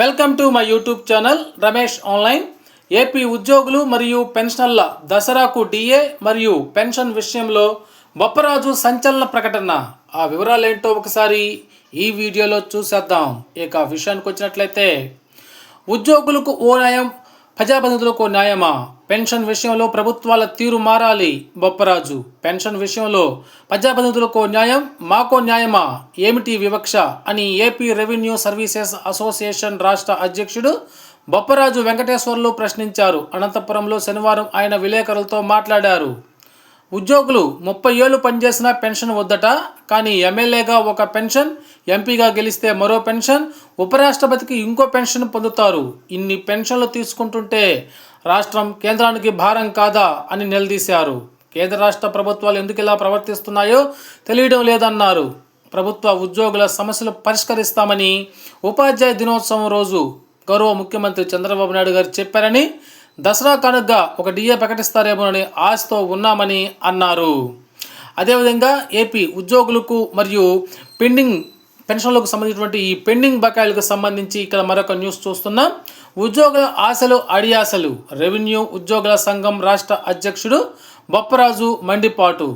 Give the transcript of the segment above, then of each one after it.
Welcome to my YouTube channel Ramesh online. AP ఉద్యోగులు మరియు పెన్షనర్ల దసరాకు డిఏ మరియు పెన్షన్ విషయంలో బొప్పరాజు సంచలన ప్రకటన. ఆ వివరాలు ఏంటో ఒకసారి ఈ వీడియోలో చూసేద్దాం. ఇక విషయానికి వచ్చినట్లయితే ఉద్యోగులకు ఓ న్యాయం ప్రజాప్రతినిధులకు న్యాయమా? పెన్షన్ విషయంలో ప్రభుత్వాల తీరు మారాలి బొప్పరాజు. పెన్షన్ విషయంలో ప్రజాప్రతినిధులకు న్యాయం మాకో న్యాయమా? ఏమిటి వివక్ష? అని ఏపీ రెవెన్యూ సర్వీసెస్ అసోసియేషన్ రాష్ట్ర అధ్యక్షుడు బొప్పరాజు వెంకటేశ్వర్లు ప్రశ్నించారు. అనంతపురంలో శనివారం ఆయన విలేకరులతో మాట్లాడారు. ఉద్యోగులు ముప్పై ఏళ్ళు పనిచేసిన పెన్షన్ వద్దట కానీ ఎమ్మెల్యేగా ఒక పెన్షన్ ఎంపీగా గెలిస్తే మరో పెన్షన్ ఉపరాష్ట్రపతికి ఇంకో పెన్షన్ పొందుతారు. ఇన్ని పెన్షన్లు తీసుకుంటుంటే రాష్ట్రం కేంద్రానికి భారం కాదా అని నిలదీశారు. కేంద్ర రాష్ట్ర ప్రభుత్వాలు ఎందుకు ఇలా ప్రవర్తిస్తున్నాయో తెలియడం లేదన్నారు. ప్రభుత్వ ఉద్యోగుల సమస్యలు పరిష్కరిస్తామని ఉపాధ్యాయ దినోత్సవం రోజు గౌరవ ముఖ్యమంత్రి చంద్రబాబు నాయుడు గారు చెప్పారని దసరా కానుకగా ఒక డిఏ ప్రకటిస్తారేమోనని ఆశతో ఉన్నామని అన్నారు. అదేవిధంగా ఏపీ ఉద్యోగులకు మరియు పెండింగ్ పెన్షన్లకు సంబంధించినటువంటి ఈ పెండింగ్ బకాయిలకు సంబంధించి ఇక్కడ మరొక న్యూస్ చూస్తున్నాం. ఉద్యోగుల ఆశలు అడియాసలు రెవెన్యూ ఉద్యోగుల సంఘం రాష్ట్ర అధ్యక్షుడు బొప్పరాజు మండిపాటు.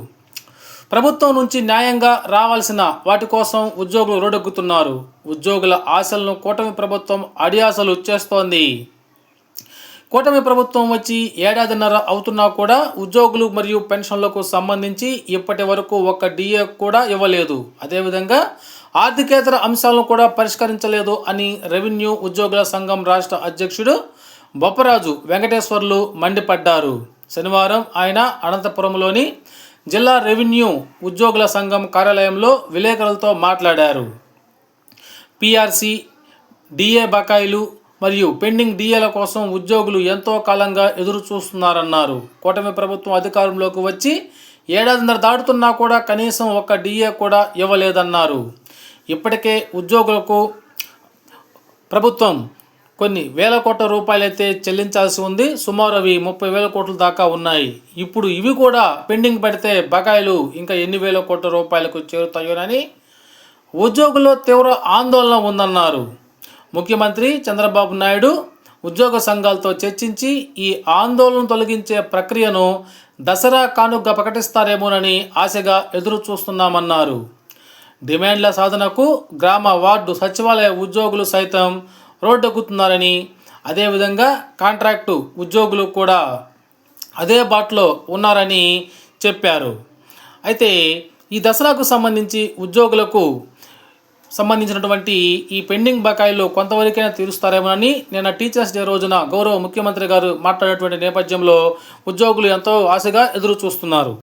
ప్రభుత్వం నుంచి న్యాయంగా రావాల్సిన వాటి కోసం ఉద్యోగులు రోడెక్కుతున్నారు ఉద్యోగుల ఆశలను కూటమి ప్రభుత్వం అడియాసలు చేస్తోంది. కూటమి ప్రభుత్వం వచ్చి ఏడాదిన్నర అవుతున్నా కూడా ఉద్యోగులు మరియు పెన్షన్లకు సంబంధించి ఇప్పటి వరకు ఒక్క డిఏ కూడా ఇవ్వలేదు. అదేవిధంగా ఆర్థికేతర అంశాలను కూడా పరిష్కరించలేదు అని రెవెన్యూ ఉద్యోగుల సంఘం రాష్ట్ర అధ్యక్షుడు బొప్పరాజు వెంకటేశ్వర్లు మండిపడ్డారు. శనివారం ఆయన అనంతపురంలోని జిల్లా రెవెన్యూ ఉద్యోగుల సంఘం కార్యాలయంలో విలేకరులతో మాట్లాడారు. పిఆర్సి డిఏ బకాయిలు మరియు పెండింగ్ డిఏల కోసం ఉద్యోగులు ఎంతో కాలంగా ఎదురు చూస్తున్నారన్నారు కూటమి ప్రభుత్వం అధికారంలోకి వచ్చి ఏడాదిన్నర దాటుతున్నా కూడా కనీసం ఒక్క డిఏ కూడా ఇవ్వలేదన్నారు. ఇప్పటికే ఉద్యోగులకు ప్రభుత్వం కొన్ని వేల కోట్ల రూపాయలైతే చెల్లించాల్సి ఉంది. సుమారు అవి ముప్పై వేల కోట్ల దాకా ఉన్నాయి. ఇప్పుడు ఇవి కూడా పెండింగ్ పెడితే బకాయిలు ఇంకా ఎన్ని వేల కోట్ల రూపాయలకు చేరుతాయోనని ఉద్యోగుల్లో తీవ్ర ఆందోళన ఉందన్నారు. ముఖ్యమంత్రి చంద్రబాబు నాయుడు ఉద్యోగ సంఘాలతో చర్చించి ఈ ఆందోళన తొలగించే ప్రక్రియను దసరా కానుగ్గా ప్రకటిస్తారేమోనని ఆశగా ఎదురు చూస్తున్నామన్నారు డిమాండ్ల సాధనకు గ్రామ వార్డు సచివాలయ ఉద్యోగులు సైతం రోడ్డెక్కుతున్నారని అదేవిధంగా కాంట్రాక్టు ఉద్యోగులు కూడా అదే బాటలో ఉన్నారని చెప్పారు. అయితే ఈ దసరాకు సంబంధించి ఉద్యోగులకు సంబంధించినటువంటి ఈ పెండింగ్ బకాయిలు కొంతవరకైనా తీరుస్తారేమోనని నిన్న టీచర్స్ డే రోజున గౌరవ ముఖ్యమంత్రి గారు మాట్లాడేటువంటి నేపథ్యంలో ఉద్యోగులు ఎంతో ఆశగా ఎదురు చూస్తున్నారు